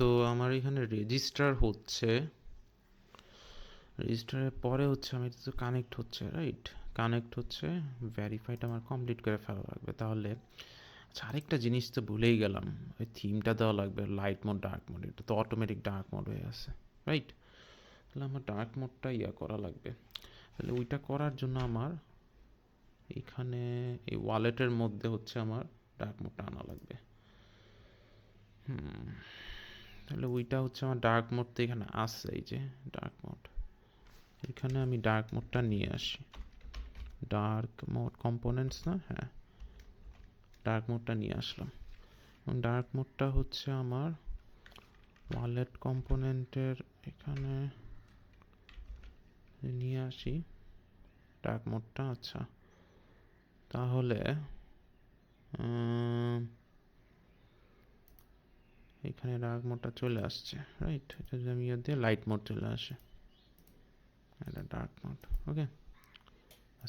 So আমার এখানে register হচ্ছে। রেজিস্টারের পরে হচ্ছে আমি তো কানেক্ট হচ্ছে রাইট কানেক্ট হচ্ছে ভ্যারিফাইড আমার কমপ্লিট করে ফেলা লাগবে। তাহলে আচ্ছা আরেকটা জিনিস তো ভুলেই গেলাম। ওই থিমটা দেওয়া লাগবে লাইট মোড ডার্ক মোড এটা তো অটোমেটিক ডার্ক মোড হয়ে আছে রাইট তাহলে আমার ডার্ক মোডটা ইয়া করা লাগবে। তাহলে ওইটা করার জন্য আমার এখানে এই ওয়ালেটের মধ্যে হচ্ছে আমার ডার্ক মোডটা আনা লাগবে। হুম। তাহলে ওইটা হচ্ছে আমার ডার্ক মোড তো এখানে আসছে, এই যে ডার্ক মোড এখানে আমি ডার্ক মোডটা নিয়ে আসি। ডার্ক মোড কম্পোনেন্টস না? হ্যাঁ। ডার্ক মোডটা নিয়ে আসলাম। এবং ডার্ক মোডটা হচ্ছে আমার ওয়ালেট কম্পোনেন্টের এখানে নিয়ে আসি। ডার্ক মোডটা আচ্ছা। তাহলে এখানে ডার্ক মোডটা চলে আসছে রাইট এটা যদি আমি ইয়ে দিয়ে লাইট মোড চলে আসে, এটা ডার্ক মোড ওকে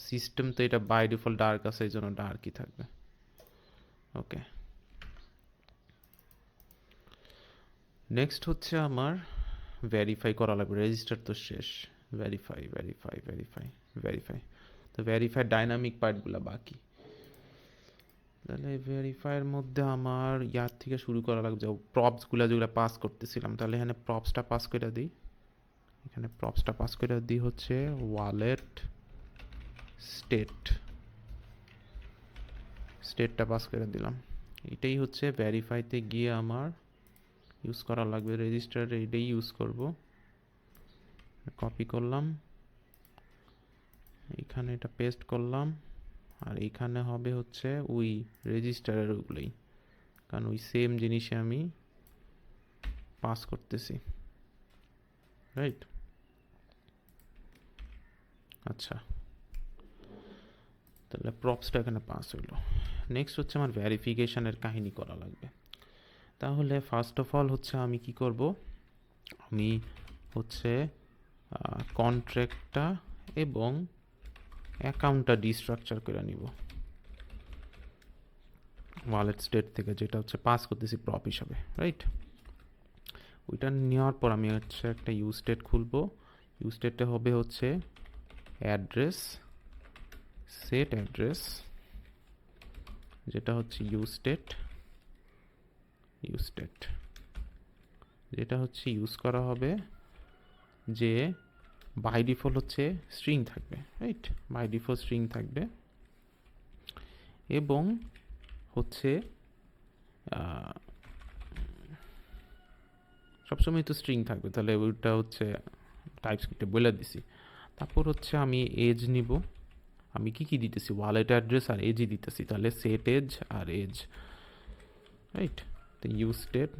সিস্টেম তো এটা বাই ডিফল্ট ডার্ক আছে, এই জন্য ডার্কই থাকবে ওকে নেক্সট হচ্ছে আমার ভেরিফাই করা লাগবে রেজিস্টার তো শেষ ভেরিফাই ভেরিফাই ভেরিফাই ভেরিফাই তো ভেরিফাই ডাইনামিক পার্টগুলো বাকি। তাহলে ভেরিফাইয়ের মধ্যে আমার ইয়ার থেকে শুরু করা লাগবে। প্রপসগুলো যেগুলো পাস করতেছিলাম, তাহলে এখানে প্রপসটা পাস করে দিই। এখানে প্রপসটা পাস করে দিই হচ্ছে ওয়ালেট স্টেট স্টেটটা পাস করে দিলাম। এটাই হচ্ছে ভেরিফাইতে গিয়ে আমার ইউজ করা লাগবে। রেজিস্টার এটাই ইউজ করব। কপি করলাম। এখানে এটা পেস্ট করলাম। আর এখানে হবে হচ্ছে ওই রেজিস্টারের ওগুলোই। কারণ ওই সেম জিনিসে আমি পাস করতেছি। রাইট আচ্ছা। তাহলে প্রপসটা এখানে পাস হইল। নেক্সট হচ্ছে আমার ভ্যারিফিকেশানের কাহিনী করা লাগবে। তাহলে ফার্স্ট অফ অল হচ্ছে আমি কি করব? আমি হচ্ছে কন্ট্রাক্টটা এবং অ্যাকাউন্টটা ডিস্ট্রাকচার করে নিব। ওয়ালেট স্টেট থেকে যেটা হচ্ছে পাস করতেছি প্রপ হিসাবে, রাইট? ওইটা নেওয়ার পর আমি হচ্ছে একটা ইউ স্টেট খুলবো। ইউ স্টেটে হবে হচ্ছে অ্যাড্রেস, সেট অ্যাড্রেস, যেটা হচ্ছে ইউ স্টেট ইউ স্টেট। যেটা হচ্ছে ইউজ করা হবে যে বাই ডিফল্ট হচ্ছে স্ট্রিং থাকবে রাইট বাই ডিফল্ট স্ট্রিং থাকবে। এবং হচ্ছে সবসময় তো স্ট্রিং থাকবে, তাহলে ওইটা হচ্ছে টাইপ স্ক্রিপ্টে বলে দিছি। তারপর হচ্ছে আমি এজ নিব। আমি কি কি দিতেছি? ওয়ালেট অ্যাড্রেস আর এজই দিতেছি। তাহলে সেট এজ আর এজ রাইট তো ইউ স্টেট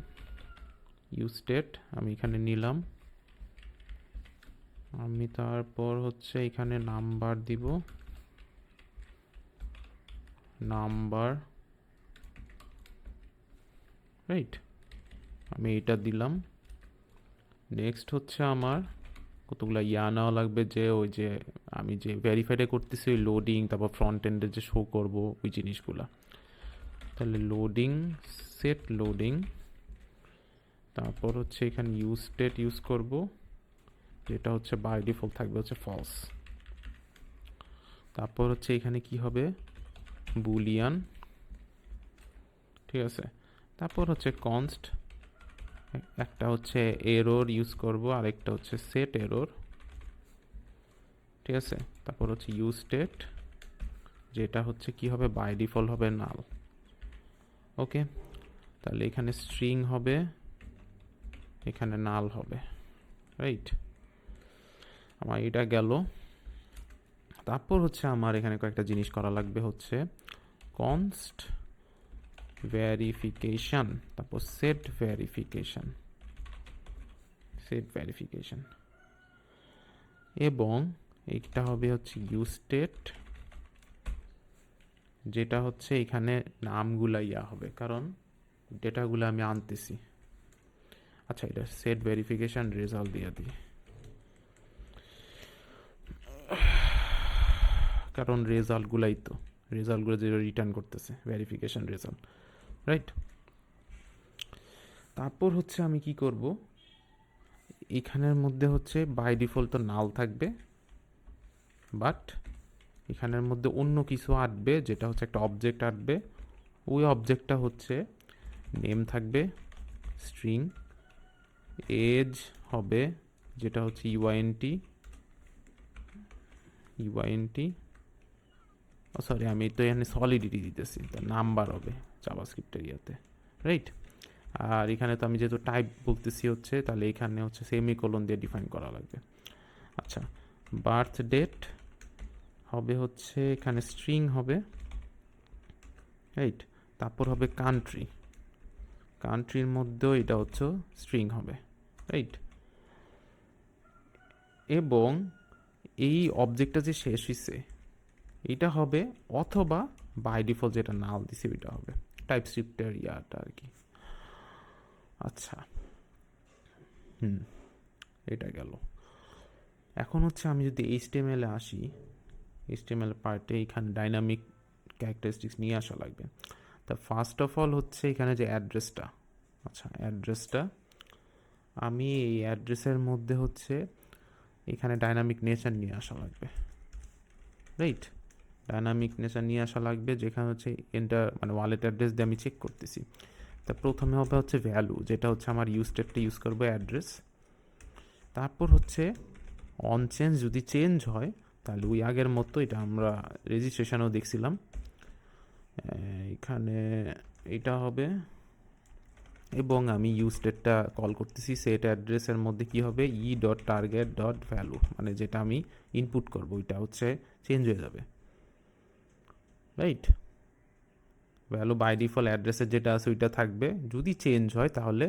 ইউ স্টেট আমি এখানে নিলাম। আমি তারপর হচ্ছে এখানে নাম্বার দিব। নাম্বার। রাইট আমি এটা দিলাম। নেক্সট হচ্ছে আমার কতগুলো ইয়া নেওয়া লাগবে যে ওই যে আমি যে ভেরিফাইডে করতেছি ওই লোডিং তারপর ফ্রন্ট এন্ডে যে শো করব ওই জিনিসগুলো। তাহলে লোডিং সেট লোডিং তারপর হচ্ছে এখানে ইউজ স্টেট ইউজ করব। যেটা হচ্ছে বাই ডিফল্ট থাকবে হচ্ছে ফলস তারপর হচ্ছে এখানে কি হবে? বুলিয়ান ঠিক আছে? তারপর হচ্ছে কনস্ট একটা হচ্ছে এরোর ইউজ করব, আরেকটা হচ্ছে সেট এরোর ঠিক আছে? তারপর হচ্ছে ইউজ স্টেট যেটা হচ্ছে কি হবে? বাই ডিফল্ট হবে নাল ওকে? তাহলে এখানে স্ট্রিং হবে, এখানে নাল হবে রাইট আমার এটা গেল। তারপর হচ্ছে আমার এখানে কয়েকটা জিনিস করা লাগবে হচ্ছে কনস্ট ভেরিফিকেশন তারপর সেট ভেরিফিকেশন সেট ভেরিফিকেশন এবং এইটা হবে হচ্ছে ইউ স্টেট যেটা হচ্ছে এখানে নামগুলা ইয়া হবে, কারণ ডেটাগুলো আমি আনতেছি। আচ্ছা এটা সেট ভেরিফিকেশন রেজাল্ট দিয়ে দিই। কারণ রেজাল্টগুলাই তো, রেজাল্টগুলো যে রিটার্ন করতেছে ভেরিফিকেশন রেজাল্ট রাইট তারপর হচ্ছে আমি কি করব? এখানের মধ্যে হচ্ছে বাই ডিফল্ট তো নাল থাকবে বাট এখানের মধ্যে অন্য কিছু আঁটবে, যেটা হচ্ছে একটা অবজেক্ট আঁটবে। ওই অবজেক্টটা হচ্ছে নেম থাকবে স্ট্রিং এজ হবে, যেটা হচ্ছে ইউআইএনটি ইউআইএনটি সরি আমি তো এখানে সলিডিটি দিতেছি, তো নাম্বার হবে জাভাস্ক্রিপ্টের ইয়াতে রাইট আর এখানে তো আমি যেহেতু টাইপ বলতেছি হচ্ছে, তাহলে এখানে হচ্ছে সেমি সেমিকোলন দিয়ে ডিফাইন করা লাগবে। আচ্ছা বার্থ ডেট হবে হচ্ছে, এখানে স্ট্রিং হবে রাইট তারপর হবে কান্ট্রি কান্ট্রির মধ্যেও এটা হচ্ছে স্ট্রিং হবে রাইট এবং এই অবজেক্টটা যে শেষ হয়েছে এটা হবে অথবা বাই ডিফল্ট যেটা নাল দিছে ওইটা হবে। টাইপ স্ক্রিপ্টের ইয়াটা আর কি। আচ্ছা। হুম, এটা গেল। এখন হচ্ছে আমি যদি এইচটিএমএলে আসি এইচটিএমএল পার্টে এখানে ডাইনামিক ক্যারেক্টারিস্টিক্স নিয়ে আসা লাগবে। তা ফার্স্ট অফ অল হচ্ছে এখানে যে অ্যাড্রেসটা আচ্ছা অ্যাড্রেসটা আমি এই অ্যাড্রেসের মধ্যে হচ্ছে এখানে ডাইনামিক নেচার নিয়ে আসা লাগবে। রাইট ডাইনামিক নেচার নিয়ে আসা লাগবে, যেখানে হচ্ছে এন্টার মানে ওয়ালেট অ্যাড্রেস দিয়ে আমি চেক করতেছি। তা প্রথমে হবে হচ্ছে ভ্যালু যেটা হচ্ছে আমার ইউজ স্টেটটা ইউজ করব অ্যাড্রেস তারপর হচ্ছে অন চেঞ্জ যদি চেঞ্জ হয়, তাহলে ওই আগের মতো এটা আমরা রেজিস্ট্রেশনেও দেখছিলাম। এখানে এটা হবে, এবং আমি ইউজ স্টেটটা কল করতেছি সেট অ্যাড্রেসের মধ্যে কি হবে? E dot target dot value মানে যেটা আমি ইনপুট করব, ওইটা হচ্ছে চেঞ্জ হয়ে যাবে। রাইট ভ্যালু বাই ডিফল্ট অ্যাড্রেসের যেটা আছে ওইটা থাকবে। যদি চেঞ্জ হয় তাহলে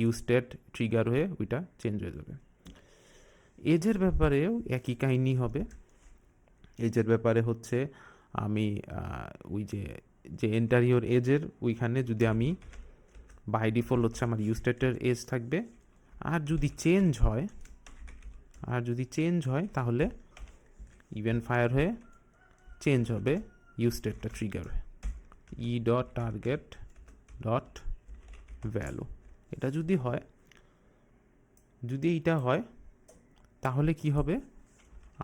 ইউজ স্টেট ট্রিগার হয়ে ওইটা চেঞ্জ হয়ে যাবে। এজের ব্যাপারেও একই কাহিনি হবে। এজের ব্যাপারে হচ্ছে আমি ওই যে যে এন্টারিওর এজের ওইখানে যদি আমি বাই ডিফল্ট হচ্ছে আমার ইউস্টেটের এজ থাকবে। আর যদি চেঞ্জ হয়, আর যদি চেঞ্জ হয় তাহলে ইভেন্ট ফায়ার হয়ে চেঞ্জ হবে। ইউস্টেটটা ট্রিগার হয়ে e dot target dot value এটা যদি হয়, যদি এইটা হয়, তাহলে কি হবে?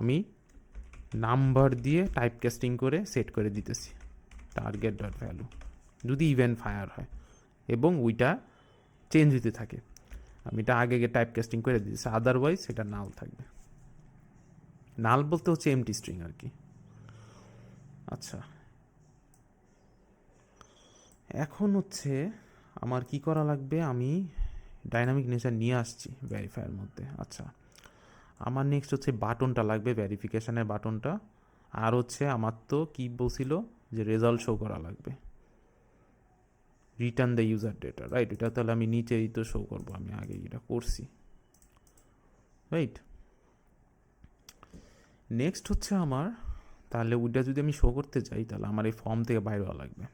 আমি নাম্বার দিয়ে টাইপ কাস্টিং করে সেট করে দিতেছি টার্গেট ডট ভ্যালু যদি ইভেন্ট ফায়ার হয় এবং ওইটা চেঞ্জ হতে থাকে, আমি এটা আগে গিয়ে টাইপ কাস্টিং করে দিয়েছি আদারওয়াইজ সেটা নাল থাকবে। নাল বলতে হচ্ছে এমটি স্ট্রিং আর কি। আচ্ছা। এখন হচ্ছে আমার কি করা লাগবে? আমি ডাইনামিক নেচার নিয়ে আসছি ভ্যারিফায়ার মধ্যে। আচ্ছা। আমার নেক্সট হচ্ছে বাটনটা লাগবে ভ্যারিফিকেশানের বাটনটা আর হচ্ছে আমার তো কি বলছিল যে রেজাল্ট শো করা লাগবে। Return the user data right এটা তাহলে আমি নিচেই তো শো করব, আমি আগে এটা করছি। রাইট নেক্সট হচ্ছে আমার তাহলে ওইটা যদি আমি শো করতে যাই, তাহলে আমার এই ফর্ম থেকে বাইরে হওয়া লাগবে।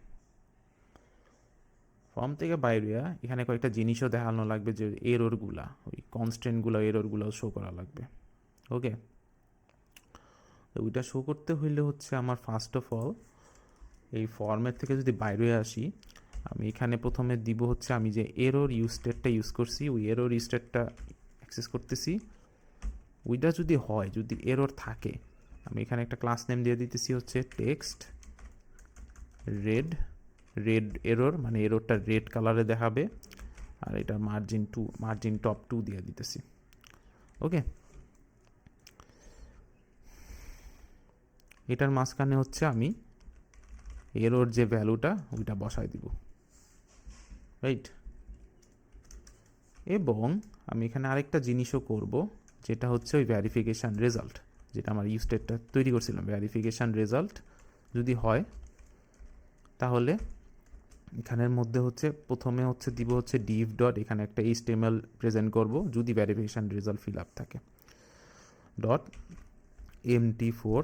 ফর্ম থেকে বাইরে এখানে কয়েকটা জিনিসও দেখানো লাগবে যে এরোরগুলা ওই কনস্ট্যান্টগুলো এরোরগুলো শো করা লাগবে। ওকে তো ওইটা শো করতে হইলে হচ্ছে আমার ফার্স্ট অফ অল এই ফর্মের থেকে যদি বাইরে আসি, আমি এখানে প্রথমে দিব হচ্ছে আমি যে এরোর ইউজ স্টেটটা ইউজ করছি, ওই এরোর ইউজ স্টেটটা অ্যাক্সেস করতেছি। ওইটা যদি হয়, যদি এরোর থাকে আমি এখানে একটা ক্লাস নেম দিয়ে দিতেছি হচ্ছে টেক্সট রেড রেড এরোর মানে এরোরটা রেড কালারে দেখাবে, আর এটা margin two margin top two দিয়ে দিতেছি। ওকে এটার মাঝখানে হচ্ছে আমি এরোর যে ভ্যালুটা ওইটা বসাই দিব। রাইট এবং আমি এখানে আরেকটা জিনিসও করব, যেটা হচ্ছে ওই ভ্যারিফিকেশান রেজাল্ট যেটা আমার ইউস্টেটটা তৈরি করছিলাম ভ্যারিফিকেশান রেজাল্ট যদি হয়, তাহলে এখানের মধ্যে হচ্ছে, প্রথমে হচ্ছে দিব হচ্ছে ডিভ ডট এখানে একটা এইচটিএমএল প্রেজেন্ট করব যদি ভ্যারিফিকেশান রেজাল্ট ফিল আপ থাকে। ডট এম টি ফোর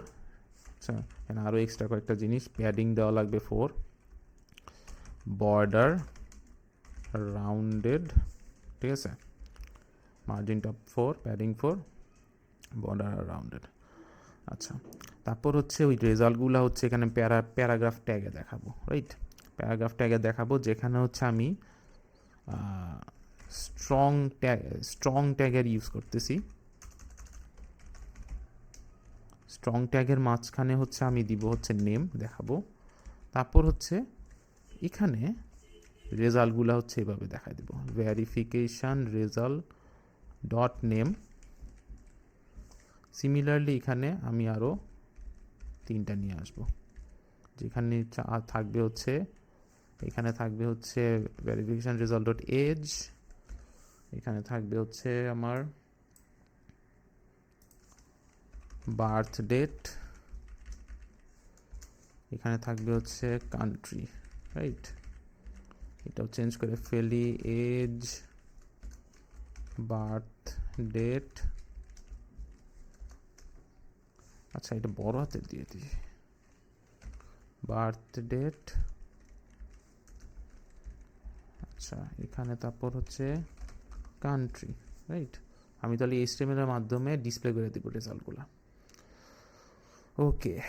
আচ্ছা এখানে আরও এক্সট্রা কয়েকটা জিনিস প্যাডিং দেওয়া লাগবে ফোর বর্ডার রাউন্ডেড ঠিক আছে? Margin top four padding four border rounded আচ্ছা তারপর হচ্ছে ওই রেজাল্টগুলো হচ্ছে এখানে প্যারা, প্যারাগ্রাফ ট্যাগে দেখাবো রাইট প্যারাগ্রাফ ট্যাগে দেখাবো যেখানে হচ্ছে আমি স্ট্রং ট্যাগ স্ট্রং ট্যাগের ইউজ করতেছি। স্ট্রং ট্যাগের মাঝখানে হচ্ছে আমি দিব হচ্ছে নেম দেখাবো। তারপর হচ্ছে এখানে রেজাল্টগুলো হচ্ছে এভাবে দেখাই দেবো। Verification result dot name similarly এখানে আমি আরও তিনটা নিয়ে আসব। যেখানে থাকবে হচ্ছে, এখানে থাকবে হচ্ছে ভেরিফিকেশান রেজাল্ট ডট এজ এখানে থাকবে হচ্ছে আমার বার্থ ডেট এখানে থাকবে হচ্ছে কান্ট্রি রাইট এটাও চেঞ্জ করে ফেলি এজ বার্থ ডেট আচ্ছা এটা বড় হাতের দিয়ে দিই। বার্থ ডেট আচ্ছা এখানে তারপর হচ্ছে কান্ট্রি রাইট আমি তাহলে এইচটিএমএল এর মাধ্যমে ডিসপ্লে করে দিব রেজাল্টগুলো ওকে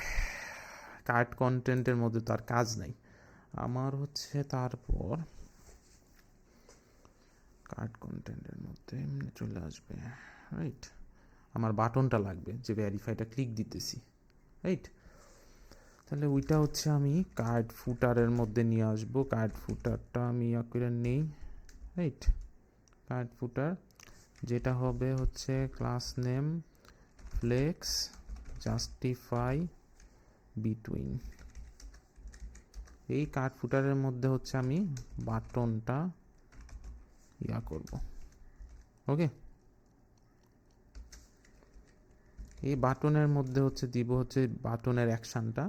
কার্ড কন্টেন্টের মধ্যে তো আর কাজ নাই। আমার হচ্ছে তারপর কার্ড কন্টেন্টের মধ্যে এমনি চলে আসবে রাইট আমার বাটনটা লাগবে যে ভ্যারিফাইটা ক্লিক দিতেছি রাইট তাহলে ওইটা হচ্ছে আমি কার্ড ফুটারের মধ্যে নিয়ে আসব। কার্ড ফুটারটা আমি করে নেই রাইট কার্ড ফুটার যেটা হবে হচ্ছে class name flex justify between এই কার্ড ফুটারের মধ্যে হচ্ছে আমি বাটনটা ইয়া করব ওকে এই বাটনের মধ্যে হচ্ছে দিব হচ্ছে বাটনের অ্যাকশানটা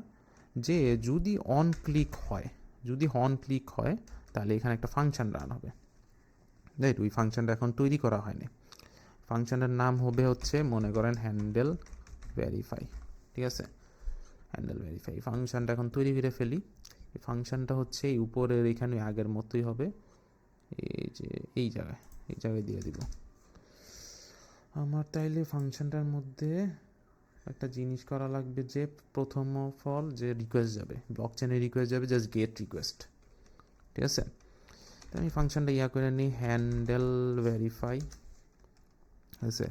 যে যদি অন ক্লিক হয়, যদি অন ক্লিক হয়, তাহলে এখানে একটা ফাংশন রান হবে। রাইট ওই ফাংশনটা এখন তৈরি করা হয়নি। ফাংশনটার নাম হবে হচ্ছে, মনে করেন হ্যান্ডেল ভেরিফাই ঠিক আছে? হ্যান্ডেল ভেরিফাই ফাংশনটা এখন তৈরি করে ফেলি। এই ফাংশনটা হচ্ছে, এই উপরের এখানে আগের মতোই হবে। এই যে, এই জায়গায় এই জায়গায় দিয়ে দিব। আমার তাইলে ফাংশনটার মধ্যে একটা জিনিস করা লাগবে যে প্রথম ফল যে রিকোয়েস্ট যাবে ব্লক চেনে রিকোয়েস্ট যাবে জাস্ট গেট রিকোয়েস্ট ঠিক আছে? তো আমি ফাংশনটা ইয়া করে নিই হ্যান্ডেল ভেরিফাই ঠিক আছে?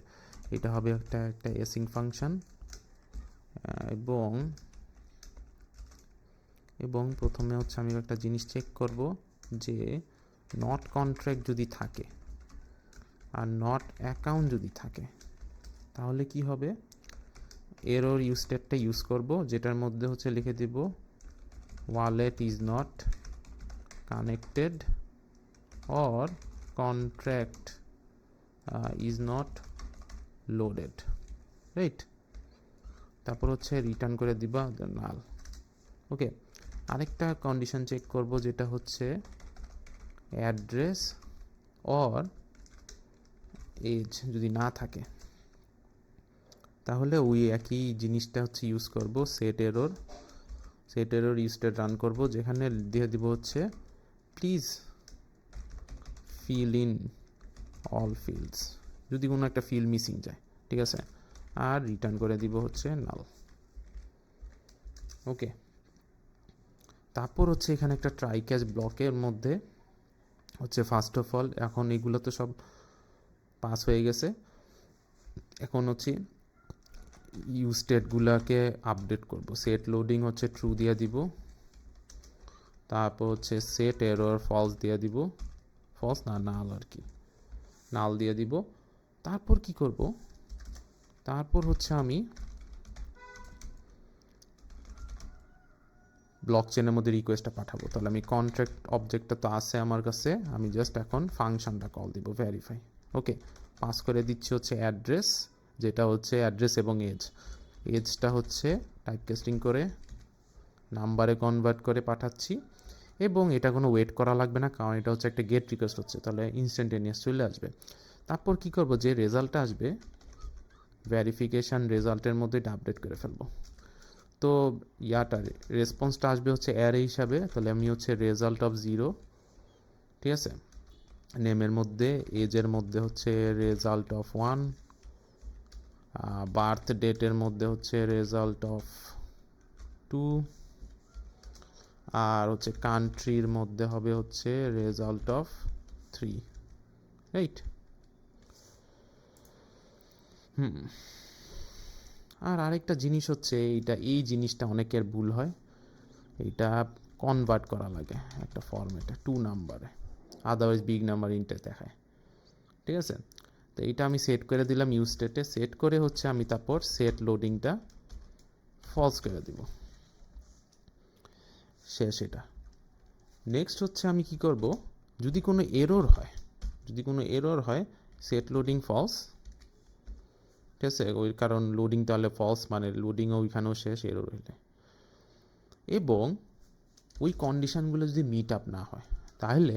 এটা হবে একটা একটা এসিং ফাংশন এবং এবং প্রথমে হচ্ছে আমি একটা জিনিস চেক করব যে নট কন্ট্রাক্ট যদি থাকে, আর নট অ্যাকাউন্ট যদি থাকে, তাহলে কি হবে? এরর ইউস্টেটটা ইউজ করব, যেটার মধ্যে হচ্ছে লিখে দিব wallet is not connected or contract is not loaded right তারপর হচ্ছে রিটার্ন করে দিবা নাল ওকে আরেকটা কন্ডিশন চেক করব, যেটা হচ্ছে অ্যাড্রেস অর এজ যদি না থাকে। তাহলে ওই একই জিনিসটা হচ্ছে ইউজ করব সেট এরর সেট এরর ইউজটা রান করব, যেখানে দিয়ে দিব হচ্ছে please fill in all fields যদি কোনো একটা ফিল মিসিং যায়, ঠিক আছে? আর রিটার্ন করে দিব হচ্ছে নাল ওকে তারপর হচ্ছে এখানে একটা ট্রাই ক্যাচ ব্লকের মধ্যে হচ্ছে ফার্স্ট অফ অল এখন এগুলো তো সব পাস হয়ে গেছে, এখন হচ্ছে ইউ স্টেটগুলোকে আপডেট করব। সেট লোডিং হচ্ছে ট্রু দিয়ে দিব। তারপর হচ্ছে সেট এরর ফলস দিয়ে দিব। ফলস না, নাল আর কি। নাল দিয়ে দিব। তারপর কি করব? তারপর হচ্ছে আমি ব্লক চেনের মধ্যে রিকোয়েস্টটা পাঠাবো। তাহলে আমি কন্ট্রাক্ট অবজেক্টটা তো আছে আমার কাছে। আমি জাস্ট এখন ফাংশনটা কল দিব ভেরিফাই ওকে পাস করে দিচ্ছি হচ্ছে অ্যাড্রেস যেটা হচ্ছে অ্যাড্রেস এবং এজ এজটা হচ্ছে টাইপ কাস্টিং করে নাম্বারে কনভার্ট করে পাঠাচ্ছি এবং এটা কোনো ওয়েট করা লাগবে না, কারণ এটা হচ্ছে একটা গেট রিকোয়েস্ট হচ্ছে, তাহলে ইনস্ট্যান্টেনিয়াস চলে আসবে। তারপর কি করব? যে রেজাল্টটা আসবে ভ্যারিফিকেশান রেজাল্টের মধ্যে এটা আপডেট করে ফেলব। তো ইয়াটা রেসপন্সটা আসবে হচ্ছে অ্যারে হিসাবে, তাহলে আমি হচ্ছে রেজাল্ট অফ জিরো ঠিক আছে? নেমের মধ্যে এজের মধ্যে হচ্ছে রেজাল্ট অফ ওয়ান বার্থ ডেটের মধ্যে হচ্ছে রেজাল্ট অফ টু আর হচ্ছে কান্ট্রির মধ্যে হবে হচ্ছে result of three right hmm, আর আরেকটা জিনিস হচ্ছে এইটা, এই জিনিসটা অনেকের ভুল হয়। এইটা কনভার্ট করা লাগে একটা ফর্মেটে টু নাম্বারে আদারওয়াইজ বিগ নাম্বার ইন্টার দেখায়, ঠিক আছে? তো এইটা আমি সেট করে দিলাম ইউ স্টেটে সেট করে হচ্ছে আমি তারপর সেট লোডিংটা ফলস করে দিব। শেষ এটা। নেক্সট হচ্ছে আমি কি করব? যদি কোনো এরর হয়, যদি কোনো এরর হয় সেট লোডিং ফলস ঠিক আছে? ওই কারণ লোডিং তাহলে ফলস মানে লোডিংও ওইখানেও শেষ এরর হইলে। এবং ওই কন্ডিশনগুলো যদি মিট আপ না হয়, তাহলে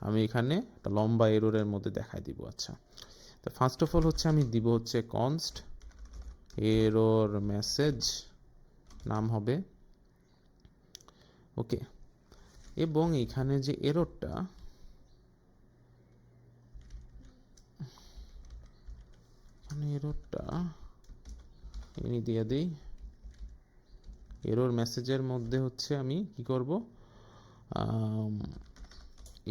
আমি এখানে একটা লম্বা এররের মধ্যে দেখাই দিব। আচ্ছা। তো ফার্স্ট অফ অল হচ্ছে আমি দিব হচ্ছে কনস্ট এরর মেসেজ নাম হবে। ওকে এবং এখানে যে এররটা এখানে এররটা এমনি দিয়ে দিই। এরর মেসেজের মধ্যে হচ্ছে আমি কি করব?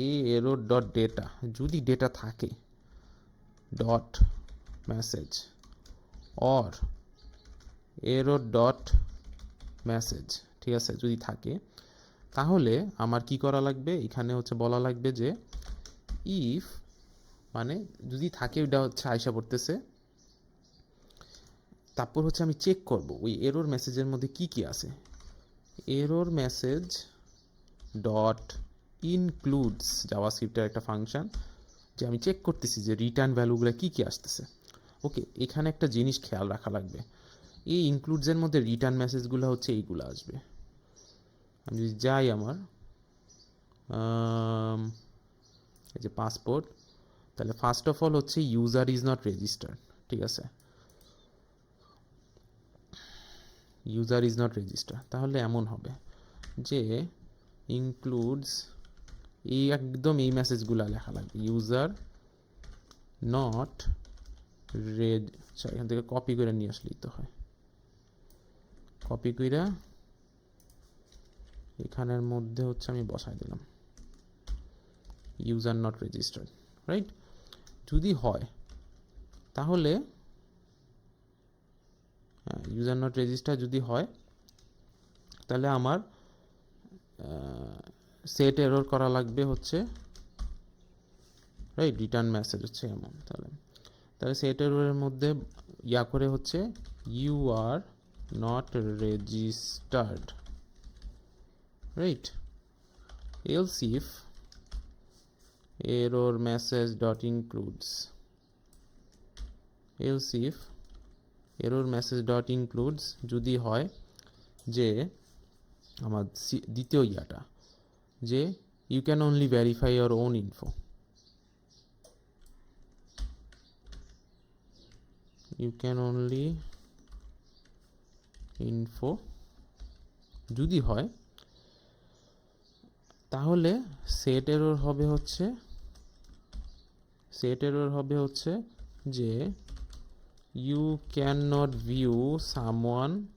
এই এরর ডট ডেটা যদি ডেটা থাকে dot message or error dot message ঠিক আছে, যদি থাকে, তাহলে আমার কি করা লাগবে? এখানে হচ্ছে বলা লাগবে যে ইফ মানে যদি থাকে ওইটা হচ্ছে আয়সা পড়তেছে। তারপর হচ্ছে আমি চেক করব, ওই এরর মেসেজের মধ্যে কি কি আছে? এরর মেসেজ ডট ইনক্লুডস জাভাস্ক্রিপ্টের একটা ফাংশন যে আমি চেক করতেছি যে রিটার্ন ভ্যালুগুলো কি কি আসতেছে। ওকে এখানে একটা জিনিস খেয়াল রাখা লাগবে। এই ইনক্লুডসের মধ্যে রিটার্ন মেসেজগুলো হচ্ছে এইগুলো আসবে। আমি যদি যাই আমার এই যে পাসপোর্ট তাহলে ফার্স্ট অফ অল হচ্ছে ইউজার ইজ নট রেজিস্টার্ড ঠিক আছে? ইউজার ইজ নট রেজিস্টার তাহলে এমন হবে যে ইনক্লুডস এই একদম এই মেসেজগুলো লেখা লাগবে ইউজার নট রেড এখান থেকে কপি করে নিয়ে আসলেই তো হয়। কপি কইরা এখানের মধ্যে হচ্ছে আমি বসাই দিলাম। ইউজার নট রেজিস্টার্ড রাইট যদি হয়, তাহলে ইউজার নট রেজিস্টার যদি হয়, তাহলে আমার সেট এরর করা লাগবে হচ্ছে রাইট রিটার্ন মেসেজ হচ্ছে এমন, তাহলে। তাহলে সেট এররের মধ্যে ইয়া করে হচ্ছে you are not registered right else if error message dot includes, else if error message dot includes যদি হয় যে, আমার দ্বিতীয় ইয়াটা যে you can only verify your own info you can only info যদি হয়, তাহলে সেট এরর হবে হচ্ছে সেট এরর হবে হচ্ছে যে you can not view someone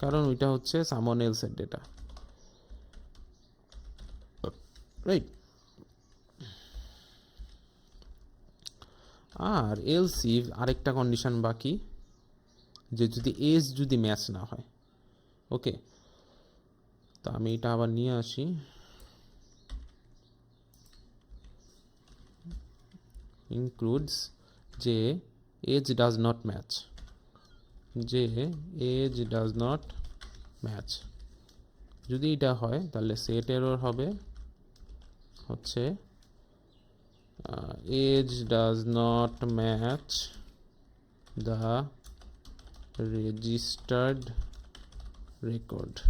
কারণ ওইটা হচ্ছে সামওয়ান এলসের ডেটা রাইট আর এলসি আরেকটা কন্ডিশন বাকি, যে যদি এজ যদি ম্যাচ না হয়। ওকে তো আমি এটা আবার নিয়ে আসি। ইনক্লুডস যে এজ ডাজ নট ম্যাচ যে এজ ডাজ নট ম্যাচ যদি এটা হয়, তাহলে সেট এরর হবে। হচ্ছে age does not match the registered record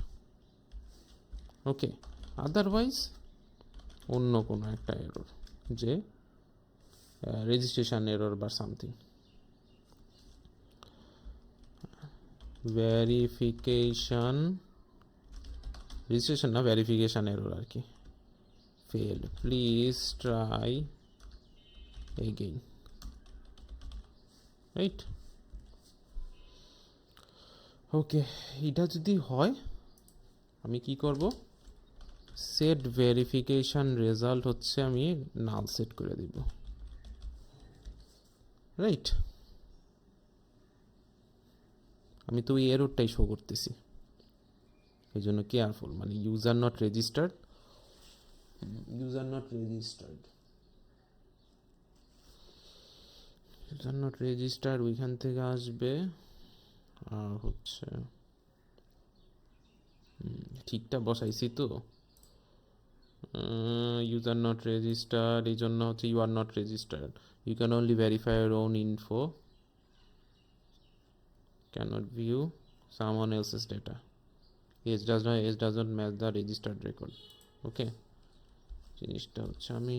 okay otherwise অন্য কোনো একটা এরর যে registration error বা something verification registration না verification error আর কি failed please try again. Right? Okay এটা যদি হয়, আমি কি করব? সেট ভেরিফিকেশন রেজাল্ট হচ্ছে আমি নাল সেট করে দিব। রাইট আমি তো ওই এরোরটাই শো করতেছি। এই জন্য কেয়ারফুল মানে user not registered user not registered user not registered ওইখান থেকে আসবে, আর হচ্ছে ঠিকঠাক বসাইছি তো। ইউজার নট রেজিস্টার্ড এই জন্য হচ্ছে you are not registered you can only verify your own info cannot view someone else's data age does not age doesn't match the registered record okay জিনিসটা হচ্ছে আমি,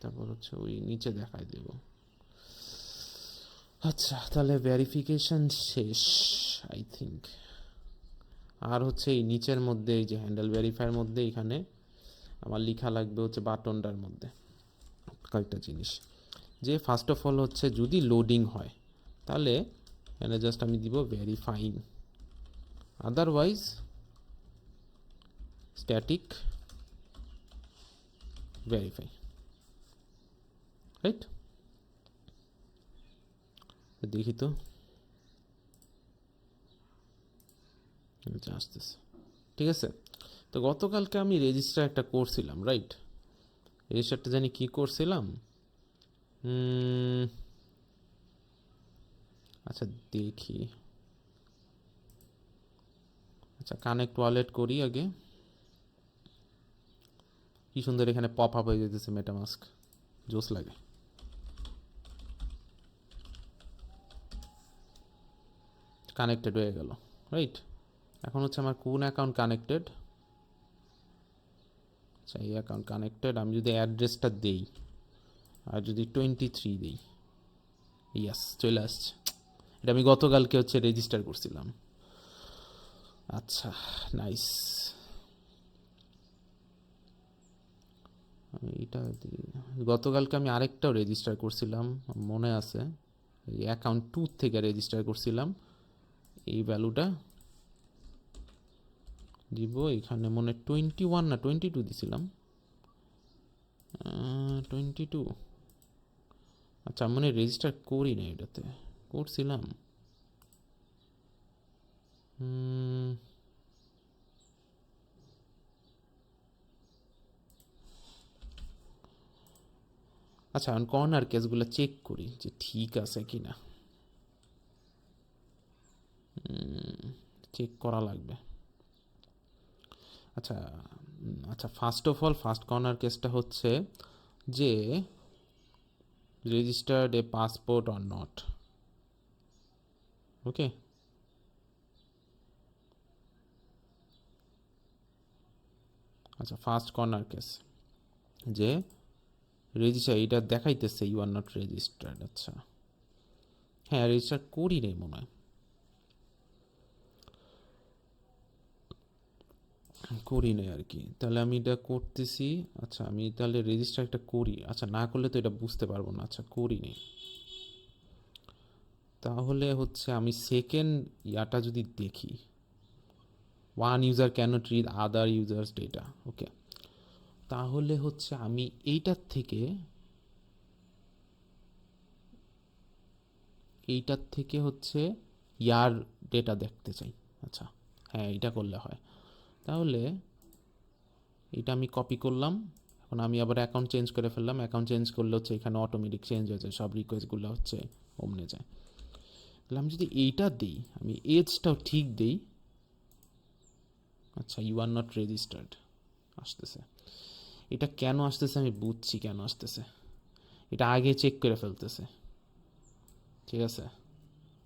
তারপর হচ্ছে ওই নিচে দেখাই দেব। আচ্ছা তাহলে ভেরিফিকেশন শেষ আই থিঙ্ক আর হচ্ছে এই নিচের মধ্যে, এই যে হ্যান্ডেল ভেরিফাইয়ের মধ্যে এখানে আমার লেখা লাগবে হচ্ছে বাটনটার মধ্যে কয়েকটা জিনিস। যে ফার্স্ট অফ অল হচ্ছে যদি লোডিং হয়, তাহলে এখানে জাস্ট আমি দিব verifying otherwise static verify right দেখি তো আসতেছে ঠিক আছে তো গতকালকে আমি রেজিস্টার একটা করছিলাম রাইট রেজিস্টারটা জানি কি করছিলাম আচ্ছা দেখি আচ্ছা কানেক্ট ওয়ালেট করি আগে কি সুন্দর এখানে পপ আপ হয়ে যেতেছে মেটামাস্ক জোস লাগে। কানেক্টেড হয়ে গেল। রাইট এখন হচ্ছে আমার কোন অ্যাকাউন্ট কানেক্টেড আচ্ছা এই অ্যাকাউন্ট কানেক্টেড আমি যদি অ্যাড্রেসটা দেই, আর যদি টোয়েন্টি থ্রি দিই ইয়াস চলে আসছে। এটা আমি গতকালকে হচ্ছে রেজিস্টার করছিলাম। আচ্ছা নাইস আমি এটা গতকালকে আমি আরেকটাও রেজিস্টার করছিলাম মনে আছে অ্যাকাউন্ট টু থেকে রেজিস্টার করছিলাম এই ভ্যালুটা দিব এখানে মনে টোয়েন্টি ওয়ান না টোয়েন্টি টু দিছিলাম। টোয়েন্টি টু আচ্ছা মনে রেজিস্টার করি না এটাতে করছিলাম। হুম, আচ্ছা এখন কর্নার কেসগুলো চেক করি যে ঠিক আছে কি না চেক করা লাগবে। আচ্ছা আচ্ছা first of all first corner কেসটা হচ্ছে যে registered a passport or not okay আচ্ছা ফার্স্ট কর্নার কেস যে রেজিস্টার এটা দেখাইতেছে ইউ আর নট রেজিস্টার্ড আচ্ছা। হ্যাঁ রেজিস্টার করি রে মনে হয়। করি নাই আর কি। তাহলে আমি এটা করতেছি আচ্ছা আমি তাহলে রেজিস্টার একটা করি। আচ্ছা না করলে তো এটা বুঝতে পারব না আচ্ছা করি নি তাহলে হচ্ছে আমি সেকেন্ড ইয়াটা যদি দেখি। One user cannot read other users data okay তাহলে হচ্ছে আমি এইটার থেকে এইটার থেকে হচ্ছে ইয়ার ডেটা দেখতে চাই। আচ্ছা হ্যাঁ এটা করলে হয়। তাহলে এটা আমি কপি করলাম। এখন আমি আবার অ্যাকাউন্ট চেঞ্জ করে ফেললাম। অ্যাকাউন্ট চেঞ্জ করলে হচ্ছে এখানে অটোমেটিক চেঞ্জ হয়ে যায়। সব রিকোয়েস্টগুলো হচ্ছে অমনে যায়। তাহলে আমি যদি এইটা দিই, আমি এজটাও ঠিক দিই। আচ্ছা ইউ আর নট রেজিস্টার্ড আসতেছে। এটা কেন আসতেছে আমি বুঝছি কেন আসতেছে। এটা আগে চেক করে ফেলতেছে। ঠিক আছে?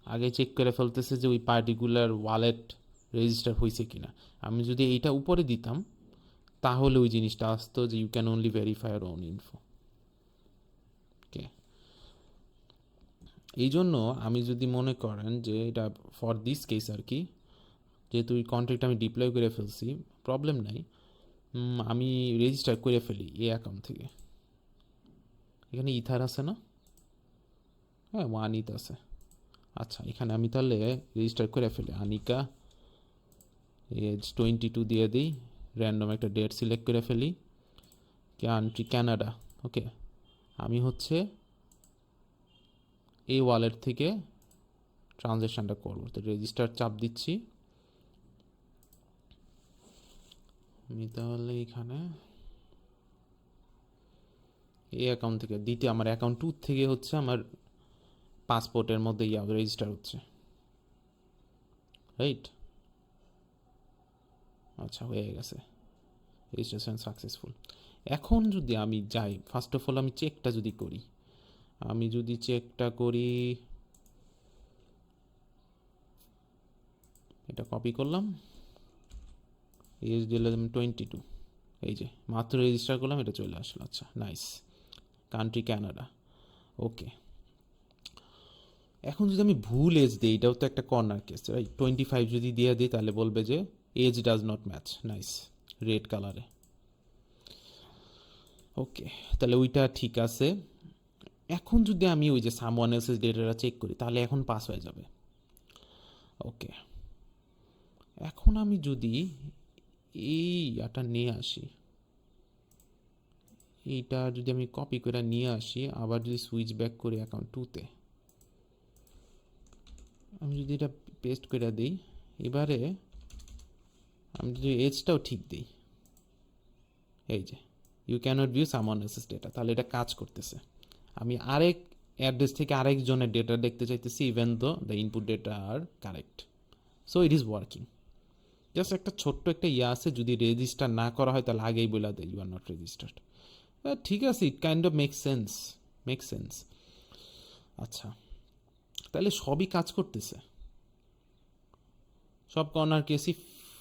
আগে চেক করে ফেলতেছে যে ওই পার্টিকুলার ওয়ালেট রেজিস্টার হয়েছে কিনা। আমি যদি এইটা উপরে দিতাম, তাহলে ওই জিনিসটা আসতো যে you can only verify your own info okay এই জন্য আমি যদি মনে করেন যে এটা ফর দিস কেস আর কি, যেহেতু ওই কন্ট্রাক্ট আমি ডিপ্লয় করে ফেলছি প্রবলেম নাই। আমি রেজিস্টার করে ফেলি এই অ্যাকাউন্ট থেকে। এখানে ইথার আছে না? হ্যাঁ ওয়ান ইথ আছে। আচ্ছা এখানে আমি তাহলে রেজিস্টার করে ফেলি। আনিকা এজ টোয়েন্টি টু দিয়ে দিই। র্যান্ডম একটা ডেট সিলেক্ট করে ফেলি। কান্ট্রি ক্যানাডা ওকে আমি হচ্ছে এই ওয়ালেট থেকে ট্রানজ্যাকশানটা করব। তো রেজিস্টার চাপ দিচ্ছি। আমি তাহলে এখানে এই অ্যাকাউন্ট থেকে, দ্বিতীয় আমার অ্যাকাউন্ট টু থেকে হচ্ছে আমার পাসপোর্টের মধ্যে ইয়া রেজিস্টার হচ্ছে। রাইট আচ্ছা হয়ে গেছে। রেজিস্ট্রেশন সাকসেসফুল এখন যদি আমি যাই ফার্স্ট অফ অল আমি চেকটা যদি করি, আমি যদি চেকটা করি, এটা কপি করলাম। এজ দিলাম টোয়েন্টি টু এই যে, মাত্র রেজিস্টার করলাম, এটা চলে আসলো। আচ্ছা নাইস কান্ট্রি ক্যানাডা ওকে এখন যদি আমি ভুল এজ দিই, এটাও তো একটা corner case right twenty five যদি দিয়ে দিই, তাহলে বলবে যে age does not match nice red কালারে ওকে তাহলে ওইটা ঠিক আছে। এখন যদি আমি ওই যে সাম ওয়ান এলসেস ডেটাটা চেক করি, তাহলে এখন পাস হয়ে যাবে। ওকে এখন আমি যদি এই ইয়াটা নিয়ে আসি। এইটা যদি আমি কপি করে নিয়ে আসি, আবার যদি সুইচ ব্যাক করি অ্যাকাউন্ট টুতে আমি যদি এটা পেস্ট করে দিই, এবারে আমি যদি এজটাও ঠিক দিই। এই যে you can't view someone else's data তাহলে এটা কাজ করতেছে। আমি আরেক অ্যাড্রেস থেকে আরেকজনের ডেটা দেখতে চাইতেছি even though the input data are correct so it is working just একটা ছোট্ট একটা ইয়ে আছে, যদি রেজিস্টার না করা হয় তাহলে আগেই বলে দেয় ইউ আর নট রেজিস্টার্ড ঠিক আছে it kind of make sense make sense আচ্ছা তাহলে সবই কাজ করতেছে। সব corner কেসই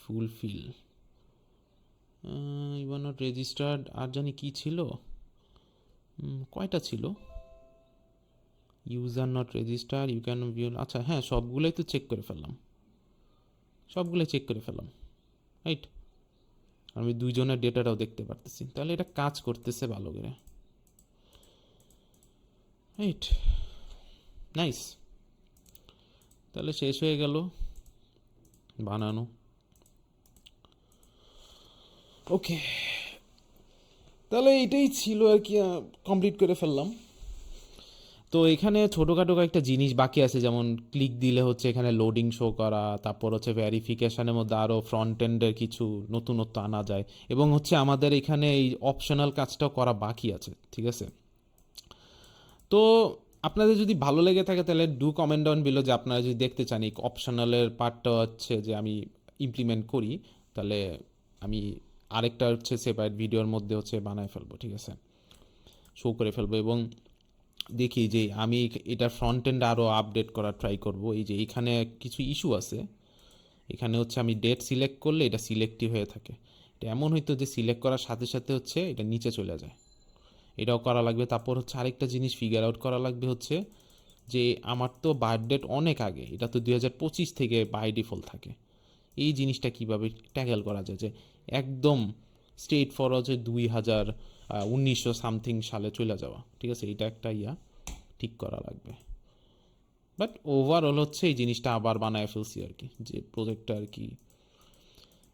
fulfil you are not registered আর জানি কি ছিল? কয়টা ছিল? User not register you can আচ্ছা হ্যাঁ সবগুলোই তো চেক করে ফেললাম। সবগুলো চেক করে ফেললাম রাইট আমি দুইজনের ডেটাটাও দেখতে পারতেছি। তাহলে এটা কাজ করতেছে ভালো করে রাইট নাইস তাহলে শেষ হয়ে গেল বানানো। ওকে তাহলে এটাই ছিল আর কি কমপ্লিট করে ফেললাম। তো এখানে ছোটোখাটো কয়েকটা জিনিস বাকি আছে, যেমন ক্লিক দিলে হচ্ছে এখানে লোডিং শো করা, তারপর হচ্ছে ভ্যারিফিকেশনের মধ্যে আরও ফ্রন্ট এন্ডের কিছু নতুনত্ব আনা যায়, এবং হচ্ছে আমাদের এখানে এই অপশনাল কাজটাও করা বাকি আছে, ঠিক আছে? তো আপনাদের যদি ভালো লেগে থাকে তাহলে ডু কমেন্ট ডাউন বিলো যে আপনারা যদি দেখতে চান এই অপশনালের পার্টটা হচ্ছে যে আমি ইমপ্লিমেন্ট করি, তাহলে আমি আরেকটা হচ্ছে সেপারেট ভিডিওর মধ্যে হচ্ছে বানায় ফেলব, ঠিক আছে? শো করে ফেলব, এবং দেখি যে আমি এটা ফ্রন্ট এন্ড আরও আপডেট করার ট্রাই করব। এই যে এখানে কিছু ইস্যু আছে। এখানে হচ্ছে আমি ডেট সিলেক্ট করলে এটা সিলেক্টিভ হয়ে থাকে। এটা এমন হইতো যে সিলেক্ট করার সাথে সাথে হচ্ছে এটা নিচে চলে যায়। এটাও করা লাগবে। তারপর হচ্ছে আরেকটা জিনিস ফিগার আউট করা লাগবে হচ্ছে যে আমার তো বার্থ ডেট অনেক আগে। এটা তো দুই হাজার পঁচিশ থেকে বাই ডিফল্ট থাকে। এই জিনিসটা কীভাবে ট্যাকেল করা যায়? যে একদম স্টেট ফর হচ্ছে দুই হাজার উনিশশো সামথিং সালে চলে যাওয়া। ঠিক আছে, এটা একটা ইয়া, ঠিক করা লাগবে। বাট ওভারঅল হচ্ছে এই জিনিসটা আবার বানায় ফেলছি আর কি, যে প্রজেক্টটা আর কি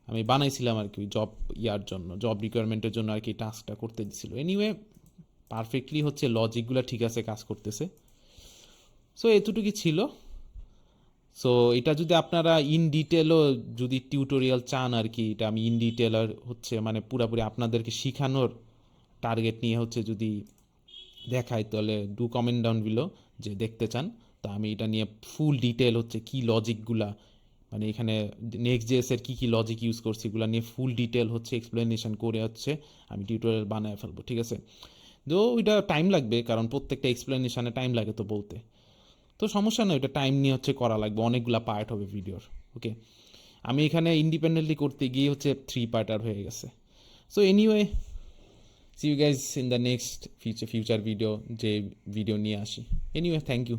আমি বানাইছিলাম আর কি জব ইয়ার জন্য জব রিকোয়ারমেন্টের জন্য আর কি টাস্কটা করতে দিছিল। এনিওয়ে পারফেক্টলি হচ্ছে লজিকগুলো ঠিক আছে, কাজ করতেছে। সো এতটুকুই ছিল। সো এটা যদি আপনারা ইন ডিটেলও যদি টিউটোরিয়াল চান আর কি, এটা আমি ইন ডিটেল আর হচ্ছে মানে পুরাপুরি আপনাদেরকে শেখানোর টার্গেট নিয়ে হচ্ছে যদি দেখায়, তাহলে ডু কমেন্ট ডাউন বিলো যে দেখতে চান। তা আমি এটা নিয়ে ফুল ডিটেল হচ্ছে কি লজিকগুলা মানে এখানে নেক্সট জেএসের কী কী লজিক ইউজ করছি এগুলো নিয়ে ফুল ডিটেল হচ্ছে এক্সপ্লেনেশন করে হচ্ছে আমি টিউটোরিয়াল বানায় ফেলব, ঠিক আছে? তো ওইটা টাইম লাগবে, কারণ প্রত্যেকটা এক্সপ্লেনেশানে টাইম লাগে তো বলতে। তো সমস্যা নয় ওটা টাইম নিয়ে হচ্ছে করা লাগবে, অনেকগুলা পার্ট হবে ভিডিওর ওকে আমি এখানে ইন্ডিপেন্ডেন্টলি করতে গিয়ে হচ্ছে থ্রি পার্টার হয়ে গেছে। So anyway see you guys in the next future future video যে ভিডিও নিয়ে আসি এনিওয়ে থ্যাংক ইউ